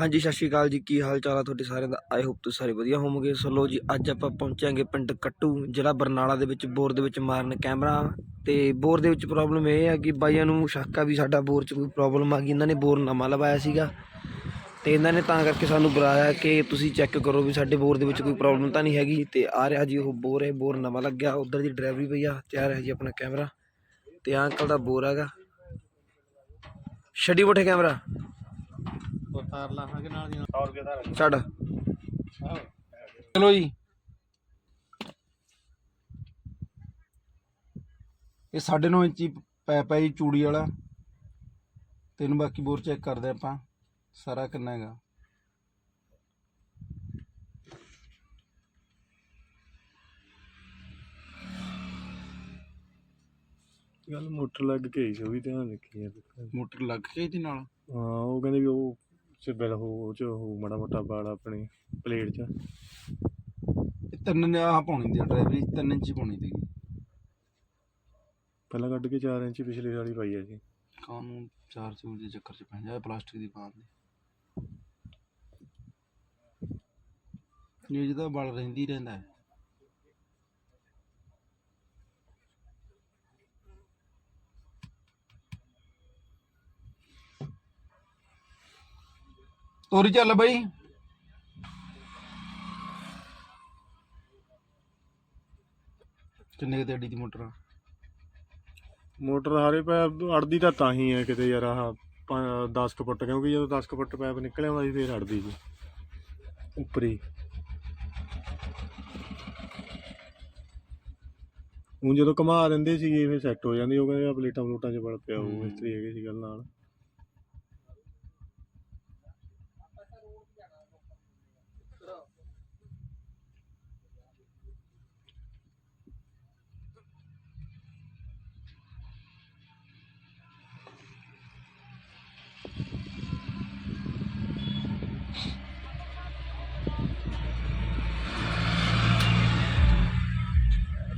ਹਾਂਜੀ, ਸਤਿ ਸ਼੍ਰੀ ਅਕਾਲ ਜੀ। ਕੀ ਹਾਲ ਚਾਲ ਆ ਤੁਹਾਡੇ ਸਾਰਿਆਂ ਦਾ? ਆਈ ਹੋਪ ਤੁਸੀਂ ਸਾਰੇ ਵਧੀਆ ਹੋਵੋਗੇ। ਸੋ ਲੋ ਜੀ, ਅੱਜ ਆਪਾਂ ਪਹੁੰਚਾਂਗੇ ਪਿੰਡ ਕੱਟੂ ਜਿਹੜਾ ਬਰਨਾਲਾ ਦੇ ਵਿੱਚ, ਬੋਰ ਦੇ ਵਿੱਚ ਮਾਰਨ ਕੈਮਰਾ। ਤੇ ਬੋਰ ਦੇ ਵਿੱਚ ਪ੍ਰੋਬਲਮ ਇਹ ਆ ਕਿ ਬਾਈਆਂ ਨੂੰ ਸ਼ੱਕ ਆ ਵੀ ਸਾਡਾ ਬੋਰ 'ਚ ਕੋਈ ਪ੍ਰੋਬਲਮ ਆ ਗਈ। ਇਹਨਾਂ ਨੇ ਬੋਰ ਨਵਾਂ ਲਵਾਇਆ ਸੀਗਾ। ਤੇ ਇਹਨਾਂ ਨੇ ਤਾਂ ਕਰਕੇ ਸਾਨੂੰ ਬੁਲਾਇਆ ਕਿ ਤੁਸੀਂ ਚੈੱਕ ਕਰੋ ਵੀ ਸਾਡੇ ਬੋਰ ਦੇ ਵਿੱਚ ਕੋਈ ਪ੍ਰੋਬਲਮ ਤਾਂ ਨਹੀਂ ਹੈਗੀ। ਤੇ ਆ ਰਿਹਾ ਜੀ ਉਹ ਬੋਰ ਹੈ, ਬੋਰ ਨਵਾਂ ਲੱਗਿਆ। ਉਧਰ ਦੀ ਡਰਾਈਵਰੀ ਪਈ ਆ, ਤੇ ਆ ਰਿਹਾ ਜੀ ਆਪਣਾ ਕੈਮਰਾ। ਤੇ ਆਹ ਅੰਕਲ ਦਾ ਬੋਰ ਹੈਗਾ। ਛੱਡੀ ਬੋਠੇ ਕੈਮਰਾ। ਉਤਾਰ ਲਾਹਾਂਗੇ ਨਾਲ ਦੀ 100 ਰੁਪਏ ਦਾ ਛੱਡ। ਚਲੋ ਜੀ। ਇਹ 9.5 ਇੰਚੀ ਪੈਪ ਹੈ ਜੀ ਚੂੜੀ ਵਾਲਾ। ਤੈਨੂੰ ਬਾਕੀ ਬੋਰ ਚੈੱਕ ਕਰਦੇ ਆਪਾਂ। ਸਾਰਾ ਕਿੰਨਾ ਹੈਗਾ। ਗੱਲ ਮੋਟਰ ਲੱਗ ਕੇ ਹੀ ਸੀ, ਉਹ ਵੀ ਧਿਆਨ ਰੱਖੀ ਯਾਰ ਮੋਟਰ ਲੱਗ ਕੇ ਇਹਦੇ ਨਾਲ? ਹਾਂ ਉਹ ਕਹਿੰਦੇ ਵੀ ਉਹ ਚ ਬਿਲ ਹੋ ਉਹ ਚ ਉਹ ਮਾੜਾ ਮੋਟਾ ਬਾਲ ਆਪਣੀ ਪਲੇਟ ਚ। ਇਹ ਤਿੰਨ ਨੇ ਆਹ ਪਾਉਣੀ ਦੀ ਡਰਾਈਵਰੀ 3 ਇੰਚੀ ਪਾਉਣੀ ਦੀ ਪਹਿਲਾਂ ਕੱਢ ਕੇ 4 ਇੰਚ ਪਿਛਲੇ ਵਾਲੀ ਪਾਈ ਆ ਸੀ ਕਾਨੂੰ ਚਾਰ ਚੂੜ ਦੇ ਚੱਕਰ ਚ ਪੈ ਜਾ ਪਲਾਸਟਿਕ ਦੀ ਪਾ ਦੇ ਇਹ ਜਿਹਦਾ ਬਲ ਰਹਿੰਦੀ ਰਹਿੰਦਾ ਹੈ। ਤੋਰੀ ਚੱਲ ਬਈ। ਕਿੰਨੇ ਕੁ ਅੱਡੀ ਦੀ ਮੋਟਰ ਆ? ਮੋਟਰ ਹਾਰੇ ਪੈਪ ਅੜਦੀ ਤਾਂ ਤਾਂ ਹੀ ਹੈ ਕਿਤੇ ਯਾਰ, ਆਹ 10 ਫੁੱਟ, ਕਿਉਂਕਿ ਜਦੋਂ 10 ਕੁ ਫੁੱਟ ਪੈਪ ਨਿਕਲਿਆ ਹੁੰਦਾ ਸੀ, ਫੇਰ ਅੜਦੀ ਸੀ। ਉੱਪਰੀ ਹੁਣ ਜਦੋਂ ਘੁਮਾ ਦਿੰਦੇ ਸੀਗੇ, ਫਿਰ ਸੈੱਟ ਹੋ ਜਾਂਦੀ, ਉਹ ਕਹਿੰਦੇ ਆ ਪਲੇਟਾਂ ਪਲੂਟਾਂ 'ਚ ਬਲ ਪਿਆ ਉਹ ਹੂੰ। ਮਿਸਤਰੀ ਹੈਗੇ ਸੀ ਗੱਲ ਨਾਲ।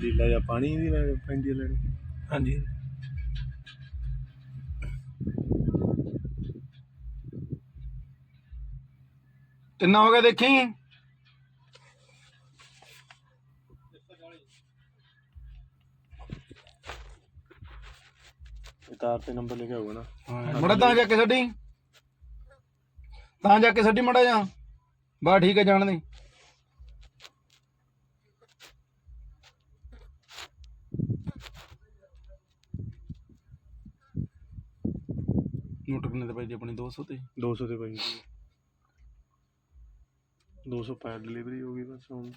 ਲੀਲਾ ਜਾਂ ਪਾਣੀ ਵੀ ਲੈ- ਪੈਂਦੀ ਹੈ ਲੈਣੀ। ਹਾਂਜੀ। ਕਿੰਨਾ ਹੋ ਗਿਆ ਦੇਖੀ? ਇਹ ਤਾਰ ਤੇ ਨੰਬਰ ਲਿਖਿਆ ਹੋਊਗਾ ਨਾ। ਮੜਾ ਤਾਂ ਜਾ ਕੇ ਛੱਡੀ। ਤਾਂ ਜਾ ਕੇ ਛੱਡੀ ਮੜਾ ਜਾ। ਬਾ ਠੀਕ ਹੈ ਜਾਣ ਦੇ। ਨੋਟ ਕਿੰਨੇ ਤੇ ਪਈ ਜੀ ਆਪਣੀ 200 ਤੇ। 200 ਤੇ ਪਈ ਸੀ 200 ਪੈਰ ਡਿਲੀਵਰੀ ਹੋ ਗਈ ਬਸ ਹੁਣ।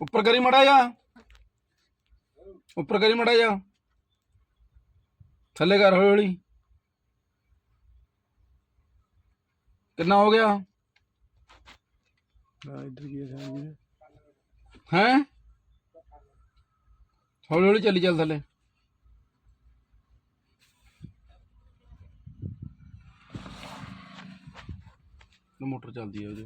ਉੱਪਰ ਕਰੀ ਮੜਾ ਜਾ ਉੱਪਰ ਕਰੀ ਮੜਾ ਜਾ ਥੱਲੇ ਕਰ ਹੌਲੀ ਹੌਲੀ। ਕਿੰਨਾ ਹੋ ਗਿਆ? ਆ ਇੱਧਰ ਕੀ ਹੈ ਹੈ। ਹੌਲੀ ਹੌਲੀ ਚੱਲੀ ਚੱਲ ਥੱਲੇ। ਮੋਟਰ ਚੱਲਦੀ ਹੈ ਉਹਦੇ।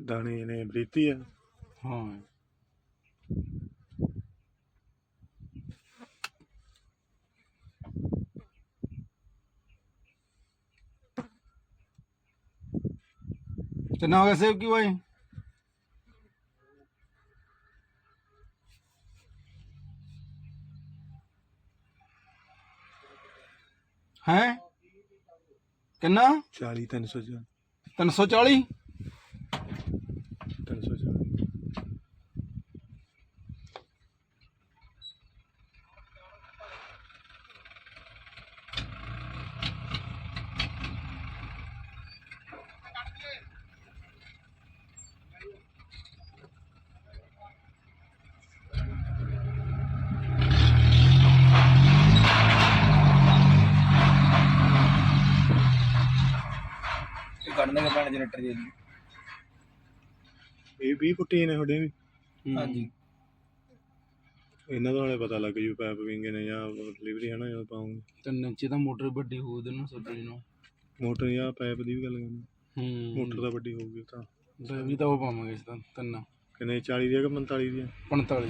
ਦਾਣੇ ਨੇ ਬਰੀਤੀ ਆ ਹਾਂ कितना होगा सेब की भाई है कितना चाली तीन सौ तीन सौ चाली 304 ਕੱਢਣੇ ਪੈਣ ਜਨਰੇਟਰ ਜੀ। ਇਹ 20 ਫੁੱਟੀ ਨੇ ਤੁਹਾਡੇ ਵੀ? ਹਾਂਜੀ। ਇਹਨਾਂ ਦਾ ਹਲੇ ਪਤਾ ਲੱਗ ਜੂ ਪੈਪ ਵਿੰਗੇ ਨੇ ਜਾਂ ਡਿਲੀਵਰੀ ਹੈ ਨਾ ਜਦੋਂ ਪਾਉਂਗੇ। ਤੇ ਨੀਚੇ ਤਾਂ ਮੋਟਰ ਵੱਡੀ ਹੋਊ ਉਹਦੇ ਨਾਲ ਸੋਚਣੀ ਨੂੰ ਮੋਟਰ ਜਾਂ ਪੈਪ ਦੀ ਵੀ ਗੱਲ ਕਰਨੀ। ਹੂੰ। ਮੋਟਰ ਤਾਂ ਵੱਡੀ ਹੋਊਗੀ ਤਾਂ। ਤੇ ਵੀ ਤਾਂ ਉਹ ਪਾਵਾਂਗੇ ਇਸ ਤਾਂ ਤਿੰਨ। ਕਿੰਨੇ 40 ਦੀ ਆ ਕਿ 45 ਦੀ ਆ 45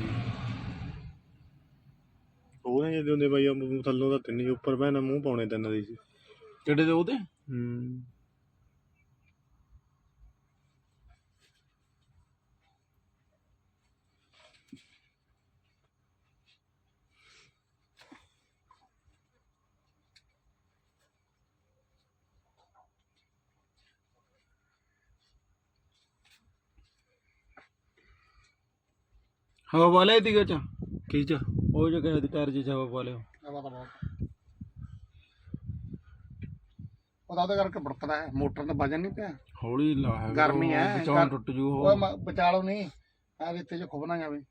ਉਹ ਨੇ ਜਦੋਂ ਦੇ ਬਾਈ ਆ ਮੂੰਹ ਥੱਲੋਂ ਤਾਂ ਤਿੰਨ ਹੀ ਉੱਪਰ ਪੈਣਾ ਮੂੰਹ ਪਾਉਣੇ ਤਿੰਨ ਦੀ ਸੀ। ਕਿਹੜੇ ਦੇ ਉਹਦੇ? ਹੂੰ। ਹਵਾ ਪਾ ਲਿਆ ਤੀ ਚ ਕੀ ਚ ਉਹ ਜੋ ਕਹੇ ਟਾਇਰ ਚ ਹਵਾ ਪਾ ਲਿਓ ਉਹਦਾ ਉਹਦੇ ਕਰਕੇ ਬੜਕਦਾ ਹੈ। ਮੋਟਰ ਦਾ ਵਜਨ ਨਹੀਂ ਪਿਆ। ਹੌਲੀ ਲਾ ਹੈ ਗਰਮੀ ਹੈ, ਗਰ- ਟੁੱਟ ਜੂ ਉਹ। ਮ- ਬਚਾਲੋ ਨਹੀਂ। ਆ ਰੇਤੇ 'ਚ ਖੁੱਬ ਨਾ ਜਾਵੇ।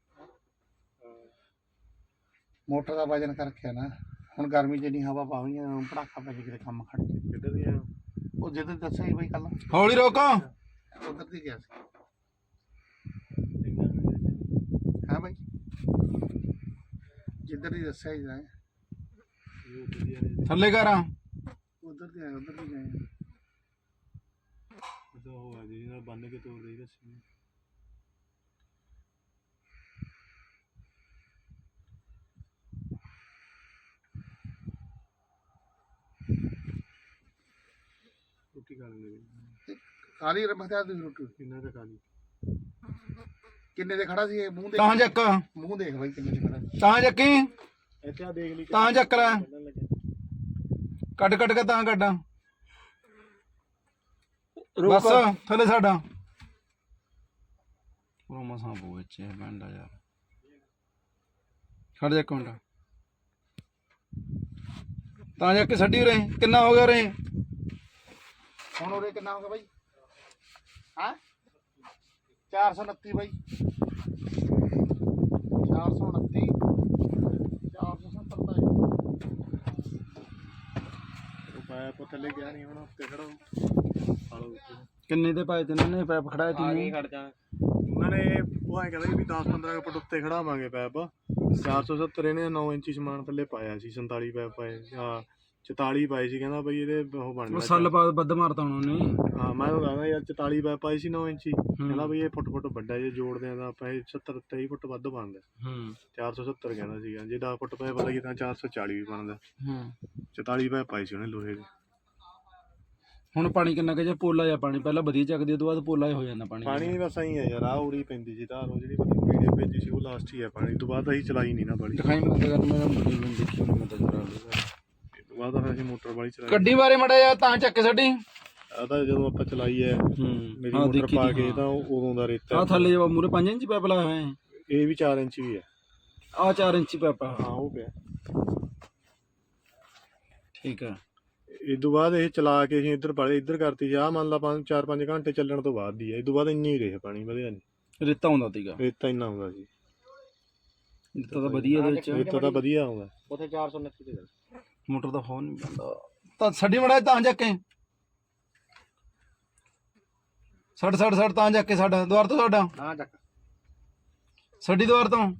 ਮੋਟਰ ਦਾ ਵਜਨ ਕਰਕੇ ਆ ਨਾ। ਹੁਣ ਗਰਮੀ 'ਚ ਨਹੀਂ ਹਵਾ ਪਾਵੀਆਂ ਪੜਾਕਾ ਪੈ ਜੇ ਕਿਤੇ ਕੰਮ ਖੜ ਜੇ। ਕਿੱਧਰ ਦੀ ਆ ਉਹ ਜਿੱਦ ਦੱਸਿਆ ਸੀ ਬਈ ਕੱਲ ਹੌਲੀ ਰੋਕੋ। ਉਧਰ ਦੀ ਗਿਆ ਸੀ। ਹਾਂ ਬਈ। ਜਿੱਧਰ ਦੀ ਦੱਸਿਆ ਹੀ ਜਾਏ ਥੱਲੇ ਕਰਾਂ ਉਧਰ ਦੀ ਆਏ ਉਧਰ ਦੀ ਗਏ। ਉਹਦਾ ਉਹ ਆ ਜੀ ਨਾਲ ਬੰਨ ਕੇ ਤੋੜ ਦੇਈ ਰੱਸੀ ਰੋਟੀ ਖਾ ਲੈਂਦੇ ਕਾਲੀ ਰਮਖਤਾ ਦੀ ਰੋਟੀ। ਕਿੰਨਾ ਕੁ ਖਾ ਲਈ? ਕਿੰਨੇ ਦੇ ਖੜਾ ਸੀ ਇਹ? ਮੂੰਹ ਤਾਂ ਦੇਖ? ਚੱਕ। ਮੂੰਹ ਦੇਖ ਬਈ ਕਿੰਨੇ ਦੇ ਖੜਾ ਸੀ। ਤਾਂ ਚੱਕੀ ਇੱਥੇ ਆ ਦੇਖ ਲਈ ਤਾਂ ਚੱਕ ਲੈ। ਕੱਟ ਕੱਟ ਕੇ ਤਾਂ ਕੱਢਾਂ। ਰੋਕ। ਬਸ ਥੱਲੇ ਸਾਡਾ ਉਹ ਮਸਾਂ ਬੋ ਇੱਥੇ ਬੰਦਾ ਯਾਰ। ਖੜ ਜਾ ਇੱਕ ਮਿੰਟ। ਤਾਂ ਜਾ ਕੇ ਛੱਡੀ ਉਰੇ। ਕਿੰਨਾ ਹੋ ਗਿਆ ਉਰੇ? ਹੁਣ ਉਰੇ ਕਿੰਨਾ ਹੋ ਗਿਆ ਬਾਈ? ਹਾਂ? 429 ਬਾਈ। 429 470 ਬਾਈ। ਉਹ ਪਾਇਪ ਥੱਲੇ ਗਿਆ ਨਹੀਂ ਹੁਣ ਉੱਤੇ ਖੜਾ। ਹਾਲੋ ਕਿੰਨੇ ਦੇ ਪਾਏ ਤੇ ਇਹਨਾਂ ਨੇ ਪੈਪ ਖੜਾਇਆ ਤੀ? ਖੜ ਜਾ ਉਹਨਾਂ ਨੇ ਉਹ ਐ ਕਹਿੰਦੇ ਵੀ 10 15 ਫੁੱਟ ਉੱਤੇ ਖੜਾਵਾਂਗੇ ਪੈਪ। 470 ਇਹਨੇ 9 ਇੰਚੀ ਸਮਾਨ ਥੱਲੇ ਪਾਇਆ ਸੀ 47 ਪੈਪ ਪਾਏ ਆ 44 ਪਾਏ ਸੀ ਕਹਿੰਦਾ ਬਈ ਇਹਦੇ ਉਹ ਬਣ ਉਹ ਗਿਆ ਸੱਲ ਪਾ ਵੱਧ ਮਾਰਤਾ ਉਹਨਾਂ ਨੇ ਹਾਂ ਮੈਂ ਉਹ ਕਹਿੰਦਾ ਯਾਰ 44 ਪੈਪ ਪਾਈ ਸੀ 9 ਇੰਚੀ। ਕਹਿੰਦਾ ਬਈ ਇਹ ਫੁੱਟ ਫੁੱਟ ਵੱਡਾ ਜੇ ਜੋੜਦੇ ਆ ਤਾਂ ਆਪਾਂ ਇਹ 70 23 ਫੁੱਟ ਵੱਧ ਬਣਦਾ। ਹੂੰ। 470 ਕਹਿੰਦਾ ਸੀਗਾ ਜੇ 10 ਫੁੱਟ ਪੈਪ ਲਾਈਏ ਤਾਂ 440 ਵੀ ਬਣਦਾ। ਹੂੰ। 44 ਪੈਪ ਪਾਈ ਸੀ ਉਹਨੇ ਲੋਹੇ ਦੇ। ਹੁਣ ਪਾਣੀ ਕਿੰਨਾ ਕੁ ਜੇ ਪੋਲਾ ਜਾਂ ਪਾਣੀ ਪਹਿਲਾਂ ਵਧੀਆ ਚੱਕਦੀ ਉਦੋਂ ਬਾਅਦ ਪੋਲਾ ਹੀ ਹੋ ਜਾਂਦਾ ਪਾਣੀ। ਪਾਣੀ ਬਸ ਐਂ ਹੈ ਯਾਰ ਆ ਉਰੀ ਪੈਂਦੀ ਸੀ ਤਾਂ ਉਹ ਜਿਹੜੀ ਪਤਾ ਵੀਡੀਓ ਭੇਜੀ ਸੀ ਉਹ ਲਾਸਟ ਹੀ ਹੈ ਪਾਣੀ ਤੋਂ ਬਾਅਦ ਅਸੀਂ ਚਲਾਈ ਨਹੀਂ ਨਾ ਬਾਲੀ ਦਿਖਾਈ ਮੈਨੂੰ ਤਾਂ ਕਰ ਮੁੰਡੇ ਨੂੰ ਦੇਖੀ ਉਹਨੇ ਮੈਂ ਤਾਂ ਇਹ ਤੋਂ ਬਾਅਦ ਫਿਰ ਅਸੀਂ ਮੋਟਰ ਵਾਲੀ ਚਲਾਈ। ਗੱਡੀ ਬਾਰੇ ਮੜਾ ਜਾ ਤਾਂ ਚੱਕ ਕੇ ਸਾਡੀ ਆ ਤਾਂ ਜਦੋਂ ਆਪਾਂ ਚਲਾਈ ਹੈ ਹੂੰ। ਮੇਰੀ ਹਾਂ ਮੋਟਰ ਦੇਖੀ ਪਾ ਤੀ, ਕੇ ਹਾਂ। ਤਾਂ ਉਹ- ਉਦੋਂ ਦਾ ਰੇਤਾ ਆ ਥੱਲੇ ਜਵਾ ਮੂਰੇ 5 ਇੰਚ ਪੈਪ ਲਾਇਆ ਹੋਇਆ ਹੈ। ਇਹ ਵੀ 4 ਇੰਚ ਵੀ ਹੈ। ਆ 4 ਇੰਚੀ ਪੈਪ ਆ। ਹਾਂ ਉਹ ਪਿਆ। ਠੀਕ ਹੈ। ਇਹ ਤੋਂ ਬਾਅਦ ਇਹ ਚਲਾ ਕੇ ਅਸੀਂ ਇੱਧਰ ਪੜੇ ਇੱਧਰ ਕਰਤੀ ਸੀ। ਆ ਮੰਨ ਲਾ 5 4-5 ਘੰਟੇ ਚੱਲਣ ਤੋਂ ਬਾਅਦ ਦੀ ਹੈ। ਇਹ ਤੋਂ ਬਾਅਦ ਇੰਨੀ ਹੀ ਰਹੇ ਪਾਣੀ ਵਧਿਆ ਨਹੀਂ। ਰੇਤਾ ਹੁੰਦਾ ਤੀਗਾ ਰੇਤਾ ਇੰਨਾ ਆਉਂਦਾ ਸੀ। ਰੇਤਾ ਤਾਂ ਵਧੀਆ ਇਹਦੇ ਵਿੱਚ। ਰੇਤਾ ਤਾਂ ਵਧੀਆ ਆਉਂਦਾ। ਉੱਥੇ 429 ਦੇ ਮੋਟਰ ਦਾ ਫੋਨ ਨਹੀਂ ਬੰਦਾ ਤਾਂ ਛੱਡੀ ਮੜਾ ਤਾਂ ਜਾ ਕੇ। ਛੱਡ ਛੱਡ ਛੱਡ ਤਾਂ ਜਾ ਕੇ ਸਾਡਾ ਦੁਆਰ ਤੋਂ ਸਾਡਾ। ਹਾਂ ਚੱਕ ਸਾਡੀ ਦੁਆਰ ਤੋਂ।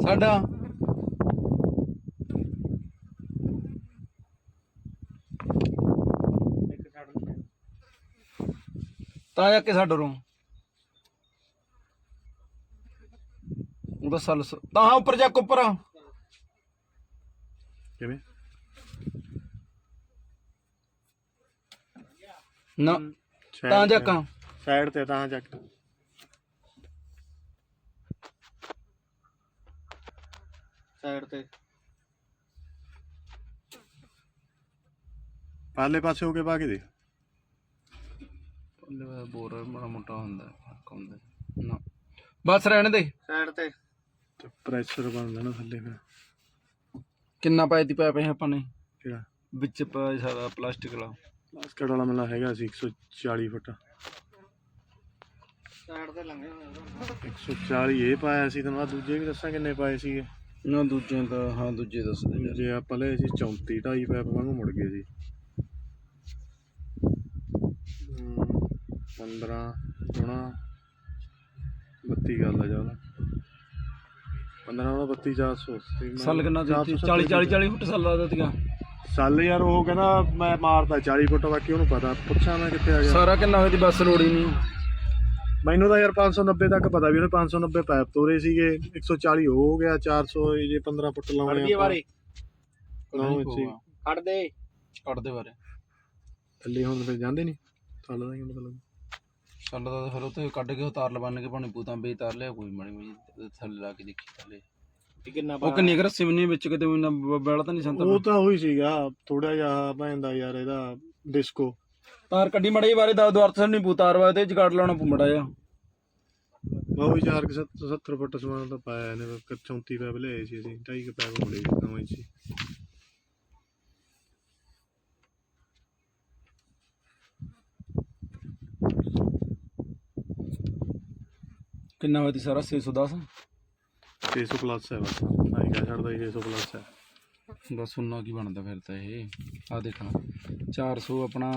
ਸਾਡਾ। ਤਾਂ ਜਾ ਕੇ ਸਾਡੇ ਰੋਂ ਉਹਦਾ ਸੱਲ ਸ- ਤਾਂ ਉੱਪਰ ਜਾ ਕੇ ਉੱਪਰ। ਕਿਵੇਂ ਨਾ। ਤਾਂ ਜਾ ਕਾਂ ਸਾਈਡ ਤੇ ਤਾਂ ਚੱਕ। ਸਾਈਡ ਤੇ। ਪਾਲੇ ਪਾਸੇ ਹੋ ਕੇ ਪਾ ਕੇ ਦੇ ਬੋਰ ਬੜਾ ਮੋਟਾ ਹੁੰਦਾ ਫ਼ਰਕ ਹੁੰਦਾ। ਨਾ। ਬਸ ਰਹਿਣ ਦੇ। ਸਾਈਡ ਤੇ। ਤੇ ਪ੍ਰੈਸ਼ਰ ਬਣਦਾ ਨਾ ਥੱਲੇ ਫਿਰ। ਕਿੰਨਾ ਪਾਇਆ ਤੀ ਪਾਇਆ ਪਿਆ ਆਪਾਂ ਨੇ? ਕਿਹੜਾ? ਵਿੱਚ ਪਾਇਆ ਸਾਰਾ ਪਲਾਸਟਿਕ ਵਾਲਾ। ਬਾਸਕਟ ਵਾਲਾ ਮੈਨੂੰ ਹੈਗਾ ਸੀ 140 ਫੁੱਟ। ਸਾਈਡ ਤੇ ਲੰਘੇ ਹੋਏ 140 ਇਹ ਪਾਇਆ ਸੀ ਤੈਨੂੰ ਆਹ ਦੂਜੇ ਵੀ ਦੱਸਾਂ ਕਿੰਨੇ ਪਾਏ ਸੀਗੇ? ਨਾ ਦੂਜੇ ਤਾਂ ਹਾਂ ਦੂਜੇ ਦੱਸਦੇ ਯਾਰ। ਜੇ ਆਪਾਂ ਲਏ ਸੀ 34 ਢਾਈ ਪੈਪ ਵਾਂਗੂ ਮੁੜ ਗਏ ਸੀ। ਹਮ, 15 ਗੁਣਾ 32 ਗੱਲ ਆ ਜਾਲਾ 15 ਗੁਣਾ 32 480 ਸੱਲ ਕਿੰਨਾ ਦਿੱਤੀ? 40 40 40 ਫੁੱਟ ਸੱਲ ਲੱਗਦਾ ਸੀਗਾ ਸਾਲ ਯਾਰ ਉਹ ਕਹਿੰਦਾ ਮੈਂ ਮਾਰਦਾ 40 ਫੁੱਟ ਬਾਕੀ ਉਹਨੂੰ ਪਤਾ। ਪੁੱਛਾਂ ਮੈਂ ਕਿੱਥੇ ਆ ਗਿਆ। ਸਾਰਾ ਕਿੰਨਾ ਹੋਇਆ ਦੀ ਬੱਸ ਲੋੜ ਹੀ ਨਹੀਂ ਮੈਨੂੰ ਤਾਂ ਯਾਰ 590 ਤੱਕ ਪਤਾ ਵੀ ਉਹਨੇ 590 ਪੈਪ ਤੋਰੇ ਸੀਗੇ। 140 ਹੋ ਗਿਆ 400 ਜੇ 15 ਫੁੱਟ ਲਾਉਣੇ ਆਪਾਂ। ਨੌ ਇੰਚੀ ਕੱਢ ਦੇ। ਕੱਢ ਦੇ ਬਾਰੇ। ਥੱਲੇ ਹੁਣ ਫਿਰ ਜਾਂਦੇ ਨਹੀਂ ਥੱਲੇ ਦਾ ਕੀ ਮਤਲਬ? ਸੱਲ ਦਾ ਤਾਂ ਫਿਰ ਉੱਥੇ ਕੱਢ ਕੇ ਉਤਾਰ ਲਵੰਨ ਕੇ ਪਾਣੀ ਪੂਤਾਂ ਬੇ ਤਾਰ ਲਿਆ ਕੋਈ ਮਣੀ ਮਣੀ ਥੱਲੇ ਲਾ ਕੇ ਦੇਖੀ ਥੱਲੇ। ਕਿੰਨਾ ਉਹ ਕਿੰਨੀ ਕੁ ਰੱਸੀ ਵਿੱਚ ਕਿਤੇ ਉਹਨਾਂ ਬੈਲ ਤਾਂ ਨਹੀਂ ਸੰਤਾ ਉਹ ਤਾਂ ਉਹੀ ਸੀਗਾ ਥੋੜਾ ਜਿਹਾ ਭੈਂਦਾ ਯਾਰ ਇਹਦਾ ਡਿਸਕੋ ਤਾਰ ਕੱਢੀ ਮੜੀ ਬਾਰੇ ਦਾ ਦੁਆਰ ਤੋਂ ਨਹੀਂ ਪੂਤਾਰ ਵਾ ਤੇ ਜਗਾੜ ਲਾਉਣਾ ਪੂ ਮੜਾ ਜਾ ਉਹ ਵੀ 4 70 ਫੁੱਟ ਸਮਾਨ ਤਾਂ ਪਾਇਆ ਇਹਨੇ 34 ਪੈਪ ਲਿਆਏ ਸੀ ਅਸੀਂ ਢਾਈ ਕੁ ਪੈਪ ਮੁੜੇ ਸੀ ਨੌ ਇੰਚੀ ਕਿੰਨਾ ਹੋਇਆ ਤੀ ਸਾਰਾ 610 600 ਪਲੱਸ ਹੈ ਬਸ। ਆਈ ਕਹਿ ਛੱਡਦਾ 600 ਪਲੱਸ ਹੈ। ਬਸ ਸੁਣਨਾ ਕੀ ਬਣਦਾ ਫਿਰ ਤਾਂ ਇਹ? ਆ ਦੇਖਣਾ 400 ਆਪਣਾ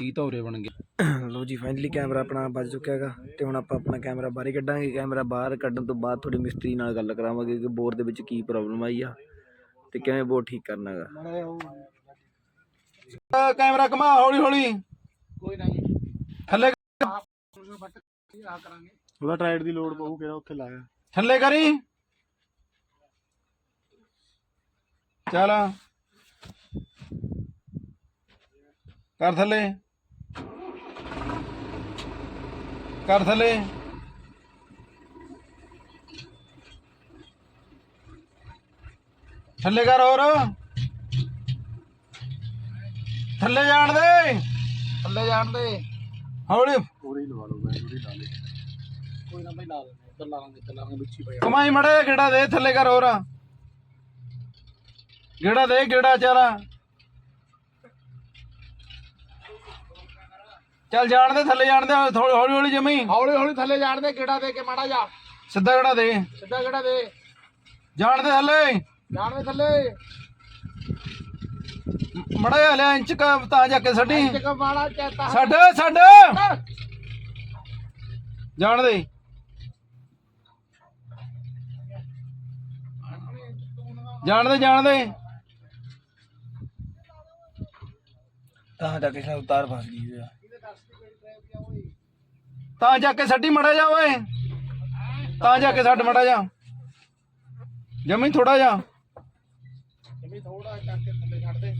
30 ਧੌਰੇ ਬਣ ਗਏ। ਲੋ ਜੀ ਫਾਈਨਲੀ ਕੈਮਰਾ ਆਪਣਾ ਵੱਜ ਚੁੱਕਿਆ ਹੈਗਾ ਤੇ ਹੁਣ ਆਪਾਂ ਆਪਣਾ ਕੈਮਰਾ ਬਾਹਰ ਹੀ ਕੱਢਾਂਗੇ। ਕੈਮਰਾ ਬਾਹਰ ਕੱਢਣ ਤੋਂ ਬਾਅਦ ਥੋੜੀ ਮਿਸਤਰੀ ਨਾਲ ਗੱਲ ਕਰਾਵਾਂਗੇ ਕਿ ਬੋਰ ਦੇ ਵਿੱਚ ਕੀ ਪ੍ਰੋਬਲਮ ਆਈ ਆ ਤੇ ਕਿਵੇਂ ਬੋਰ ਠੀਕ ਕਰਨਾ ਹੈਗਾ। ਕੈਮਰਾ ਘਮਾ ਹੌਲੀ ਹੌਲੀ ਕੋਈ ਨਹੀਂ ਥੱਲੇ ਆ ਕਰਾਂਗੇ। ਉਹਦਾ ਟਾਇਰ ਦੀ ਲੋਡ ਪਊ ਕਿਹੜਾ ਉੱਥੇ ਲਾਇਆ। ਥੱਲੇ ਕਰੀ। ਚੱਲ। ਕਰ ਥੱਲੇ। ਕਰ ਥੱਲੇ। ਥੱਲੇ ਕਰ ਹੋਰ। ਥੱਲੇ ਜਾਣ ਦੇ। ਥੱਲੇ ਜਾਣ ਦੇ। ਹੌਲੀ। ਉਹਦੀ ਲਵਾ ਲਓ ਮੈਂ ਉਹਦੀ ਲਾ ਲਈ। ਕੋਈ ਨਾ ਬਈ ਲਾ ਦਿੰਦੇ ਉੱਧਰ ਲਾਵਾਂਗੇ ਇੱਧਰ ਲਾਵਾਂਗੇ ਵਿੱਚ ਹੀ ਪਿਆ ਕਮਾਈ ਮੜੇ ਗੇੜਾ ਦੇ ਥੱਲੇ ਕਰ ਹੋਰ। ਗੇੜਾ ਦੇ ਗੇੜਾ ਚਾਰਾ ਚੱਲ ਜਾਣ ਦੇ ਥੱਲੇ ਜਾਣ ਦੇ ਥੋੜੀ ਹੌਲੀ ਹੌਲੀ ਜਮੀ। ਹੌਲੀ ਹੌਲੀ ਥੱਲੇ ਜਾਣ ਦੇ ਗੇੜਾ ਦੇ ਕੇ ਮਾੜਾ ਜਾ ਸਿੱਧਾ ਗੇੜਾ ਦੇ। ਸਿੱਧਾ ਗੇੜਾ ਦੇ। ਜਾਣ ਦੇ ਥੱਲੇ। ਜਾਣ ਦੇ ਥੱਲੇ। ਮੜਾ ਹਲਿਆ ਇੰਚ ਕ ਤਾਂ ਜਾ ਕੇ ਛੱਡੀ ਇੱਕ ਮਾੜਾ ਚੇਤਾ। ਛੱਡ ਛੱਡ। ਜਾਣ ਦੇ। ਜਾਣ ਦੇ ਜਾਣ ਦੇ ਤਾਂ ਜਾ ਕੇ ਉਤਾਰ ਫਸ ਗਈ ਹੋਇਆ ਤਾਂ ਜਾ ਕੇ ਛੱਡੀ ਮੜਾ ਜਾ ਓਏ। ਤਾਂ ਜਾ ਕੇ ਛੱਡ ਮੜਾ ਜਾ। ਜਮੀ ਥੋੜਾ ਜਾ। ਵੀ ਥੋੜਾ ਚੱਕ ਕੇ ਥੱਲੇ ਛੱਡ ਦੇ।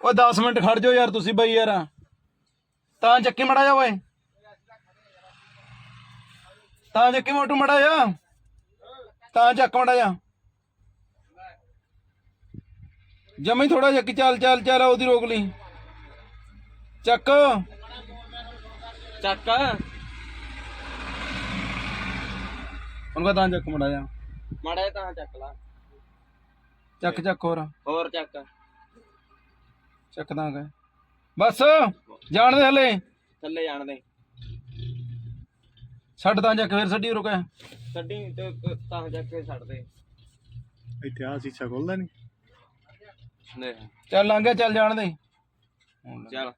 ਓਏ 10 ਮਿੰਟ ਖੜ ਜਾਓ ਯਾਰ ਤੁਸੀਂ ਬਈ ਯਾਰ। ਤਾਂ ਚੱਕੀ ਮੜਾ ਜਾ ਓਏ। ਤਾਂ ਚੱਕੀ ਮੋਟੂ ਮੜਾ ਜਾ। ਤਾਂ ਚੱਕ ਮੜਾ ਜਾ। ਜਮੀ ਥੋੜਾ ਚੱਕੀ ਚੱਲ ਚੱਲ ਚੱਲ ਉਹਦੀ ਰੋਕ ਲਈ। ਚੱਕ। ਚੱਕ। ਉਹਨੂੰ ਤਾਂ ਚੱਕ ਮੜਾ ਜਾ। ਮਾੜਾ ਤਾਂ ਚੱਕ ਲਾ। ਚੱਕ ਚੱਕ ਹੋਰ। ਹੋਰ ਚੱਕ। ਚੱਕ ਤਾਂ ਗਏ ਬਸ ਜਾਣ ਦੇ ਹਲੇ? ਥੱਲੇ ਜਾਣ ਦੇ ਛੱਡ ਤਾਂ ਚੱਕ ਫਿਰ ਛੱਡੀ ਰੁਕਿਆ ਛੱਡੀ ਤੇ ਤਾਂ ਜਾ ਕੇ ਛੱਡ ਦੇ ਇੱਥੇ ਆ ਸੀਸਾ ਖੋਲਦਾ ਨਹੀਂ ਦੇਖ ਚੱਲ ਲੰਘ ਚੱਲ ਜਾਣ ਦੇ ਚੱਲ।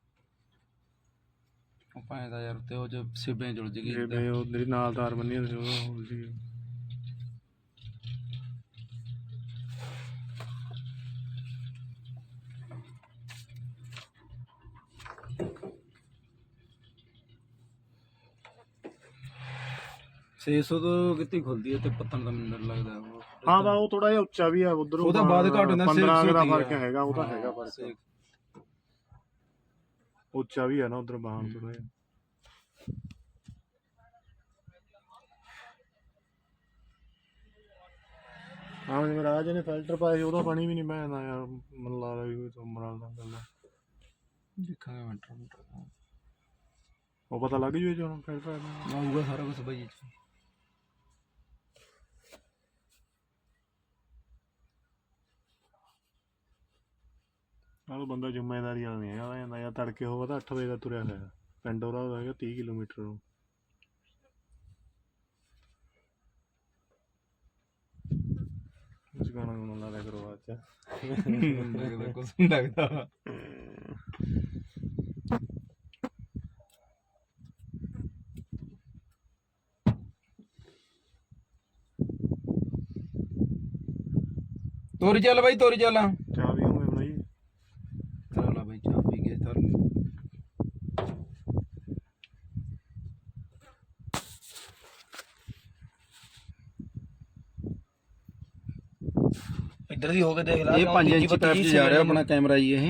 ਉਹ ਭਾਂ ਦਾ ਯਾਰ ਤੇ ਉਹ ਜੋ ਸਿਬੇ ਜੁੜ ਜਗੀ ਜਿਵੇਂ ਉਹ ਮੇਰੀ ਨਾਲ ਤਾਰ ਬੰਨੀ ਸੀ ਉਹ ਹੋ 600 ਤੋਂ ਕਿਤੇ ਖੁੱਲਦੀ ਹੈ ਤੇ ਪੱਤਨ ਦਾ ਮੈਨੂੰ ਲੱਗਦਾ ਉਹ। ਹਾਂ ਬਾ ਉਹ ਥੋੜਾ ਜਿਹਾ ਉੱਚਾ ਵੀ ਆ ਉਧਰ ਉਹਦਾ ਬਾਅਦ ਘੱਟ ਹੁੰਦਾ, 15 600 ਦਾ ਫ਼ਰਕ। ਹੈਗਾ ਉਹ ਤਾਂ ਹੈਗਾ ਫ਼ਰਕ। ਉੱਚਾ ਵੀ ਆ ਨਾ ਉਧਰ ਬਾਹਰ ਥੋੜਾ ਜਿਹਾ। ਹਾਂ ਜਿਵੇਂ ਰਾਜ ਨੇ ਫਿਲਟਰ ਪਾਇਆ ਸੀ ਉਹਦਾ ਪਾਣੀ ਵੀ ਨਹੀਂ ਬਹਿੰਦਾ ਯਾਰ ਮਨ ਲਾ ਰਿਹਾ ਕੋਈ ਤੁਮਰਾਂ ਦਾ ਗੱਲ। ਦੇਖਾਂਗੇ ਮਿੰਟਰ ਮਿੰਟਰ ਉਹ ਪਤਾ ਲੱਗ ਜੂ ਜੇ ਹੁਣ ਫਿਲਟਰ ਆਊਗਾ ਸਾਰਾ ਕੁਝ ਬਾਈ ਆਹ ਬੰਦਾ ਜ਼ਿੰਮੇਵਾਰੀ ਵਾਲਾ ਨਹੀਂ ਹੈਗਾ ਜਾਂਦਾ ਜਾਂ ਤੜਕੇ ਹੋਵੇ ਤਾਂ 8 ਵਜੇ ਦਾ ਤੁਰਿਆ ਹੋਇਆ। ਪਿੰਡ ਉਹਦਾ ਹੈਗਾ 30 ਕਿਲੋਮੀਟਰ ਨੂੰ। ਉਸ ਗਾਣਾ ਗੁਣਾ ਲਾ ਲਿਆ ਕਰੋ ਚ। ਲੱਗਦਾ ਕੁਝ ਨਹੀਂ ਲੱਗਦਾ ਤੋਰੀ ਚੱਲ ਬਾਈ ਤੋਰੀ ਚੱਲ। ਚਾਹ ਵੀ ਹੋਵੇ ਬਈ ਚੱਲ ਬਾਈ ਚਾਹ ਪੀ ਕੇ ਚੱਲ ਇੱਧਰ ਦੀ ਹੋ ਕੇ ਦੇਖ ਲੈ ਇਹ 5 ਇੰਚੀ ਪੈਪ 'ਚ ਜਾ ਰਿਹਾ ਆਪਣਾ ਕੈਮਰਾ ਜੀ ਇਹ।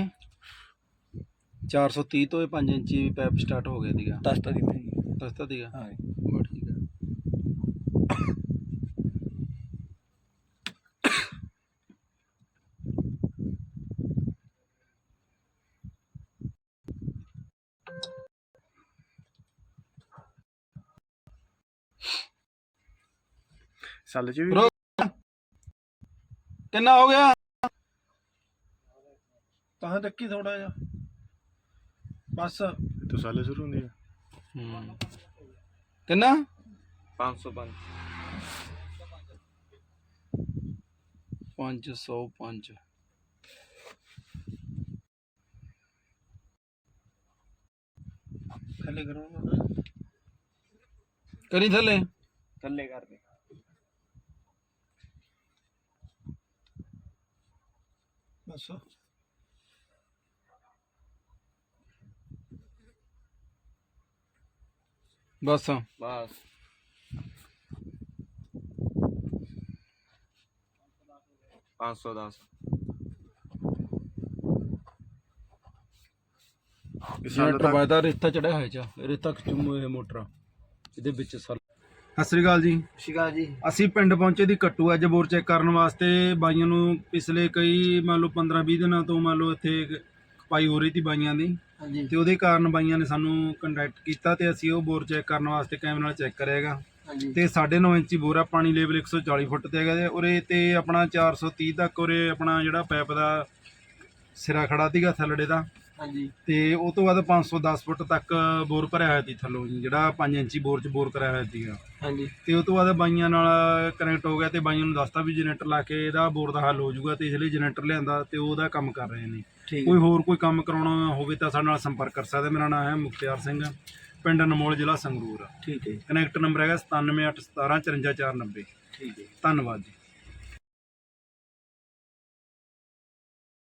430 ਤੋਂ ਇਹ 5 ਇੰਚੀ ਪੈਪ ਸਟਾਰਟ ਹੋ ਗਿਆ ਸੀਗਾ। ਦਸਤਾ ਦੀ ਮੇਰੀ ਦਸਤਾ ਸੀਗਾ। ਹਾਂ ਬਸ ਠੀਕ ਹੈ ਸੱਲ ਚ ਵੀ ਰੋ- ਕਿੰਨਾ ਹੋ ਗਿਆ? ਤਾਂ ਟੱਕੀ ਥੋੜਾ ਜਿਹਾ। ਬਸ। ਤੂੰ ਸੱਲ ਸ਼ੁਰੂ ਹੁੰਦੀ ਆ। ਕਿੰਨਾ? 505 505 ਥੱਲੇ ਕਰੋ। ਕਰੀ ਥੱਲੇ? ਥੱਲੇ ਕਰ ਦੇ। ਬਸ ਬਸ। ਬਸ। ਪੰਜ ਸੌ ਦਸ। ਜਨਰੇਟਰ ਵਾਇਦਾ ਰੇਤਾ ਚੜਿਆ ਹੋਇਆ ਚਾ। ਰੇਤਾ ਖਚੂ ਇਹ ਮੋਟਰ। ਇਹਦੇ ਵਿੱਚ ਸਰ ਸਤਿ ਸ੍ਰੀ ਅਕਾਲ ਜੀ। ਸ਼ਿਕਾ ਜੀ। ਅਸੀਂ ਪਿੰਡ ਪਹੁੰਚੇ ਦੀ ਕੱਟੂ ਅੱਜ ਬੋਰ ਚੈੱਕ ਕਰਨ ਵਾਸਤੇ। ਬਾਈਆਂ ਨੂੰ ਪਿਛਲੇ ਕਈ ਮੰਨ ਲਓ 15 20 ਦਿਨਾਂ ਤੋਂ ਮੰਨ ਲਓ ਇੱਥੇ ਖਪਾਈ ਹੋ ਰਹੀ ਸੀ ਬਾਈਆਂ ਦੀ। ਹਾਂਜੀ। ਤੇ ਉਹਦੇ ਕਾਰਨ ਬਾਈਆਂ ਨੇ ਸਾਨੂੰ ਕੰਟੈਕਟ ਕੀਤਾ ਤੇ ਅਸੀਂ ਉਹ ਬੋਰ ਚੈੱਕ ਕਰਨ ਵਾਸਤੇ ਕੈਮਰੇ ਨਾਲ ਚੈੱਕ ਕਰਿਆਗਾ ਹਾਂਜੀ। ਤੇ 9.5 ਇੰਚੀ ਬੋਰ ਆ ਪਾਣੀ ਲੈਵਲ 140 ਫੁੱਟ ਤੇ ਹੈਗਾ ਤੇ ਉਰੇ ਤੇ ਆਪਣਾ 430 ਤੱਕ ਉਰੇ ਆਪਣਾ ਜਿਹੜਾ ਪਾਈਪ ਦਾ ਸਿਰਾ ਖੜਾ ਸੀਗਾ ਥੱਲੜੇ ਦਾ। ਹਾਂਜੀ। ਤੇ ਉਹ ਤੋਂ ਬਾਅਦ 510 ਫੁੱਟ ਤੱਕ ਬੋਰ ਭਰਿਆ ਹੋਇਆ ਸੀ ਥੱਲੋਂ ਜੀ ਜਿਹੜਾ 5 ਇੰਚੀ ਬੋਰ ਚ ਬੋਰ ਕਰਿਆ ਹੋਇਆ ਸੀਗਾ। ਹਾਂਜੀ। ਤੇ ਉਹ ਤੋਂ ਬਾਅਦ ਬਾਈਆਂ ਨਾਲ ਕਨੈਕਟ ਹੋ ਗਿਆ ਤੇ ਬਾਈਆਂ ਨੂੰ ਦੱਸਤਾ ਵੀ ਜਨਰੇਟਰ ਲਾ ਕੇ ਇਹਦਾ ਬੋਰ ਦਾ ਹੱਲ ਹੋ ਜਾਊਗਾ ਤੇ ਇਸ ਲਈ ਜਨਰੇਟਰ ਲਿਆਂਦਾ ਤੇ ਉਹਦਾ ਕੰਮ ਕਰ ਰਹੇ ਨੇ। ਠੀਕ। ਕੋਈ ਹੋਰ ਕੋਈ ਕੰਮ ਕਰਾਉਣਾ ਹੋਵੇ ਤਾਂ ਸਾਡੇ ਨਾਲ ਸੰਪਰਕ ਕਰ ਸਕਦੇ। ਮੇਰਾ ਨਾਮ ਹੈ ਮੁਖਤਿਆਰ ਸਿੰਘ ਪਿੰਡ ਅਨਮੋਲ ਜ਼ਿਲ੍ਹਾ ਸੰਗਰੂਰ। ਠੀਕ ਹੈ ਕਨੈਕਟ ਨੰਬਰ ਹੈਗਾ 9781175490 ਠੀਕ ਹੈ ਧੰਨਵਾਦ ਜੀ।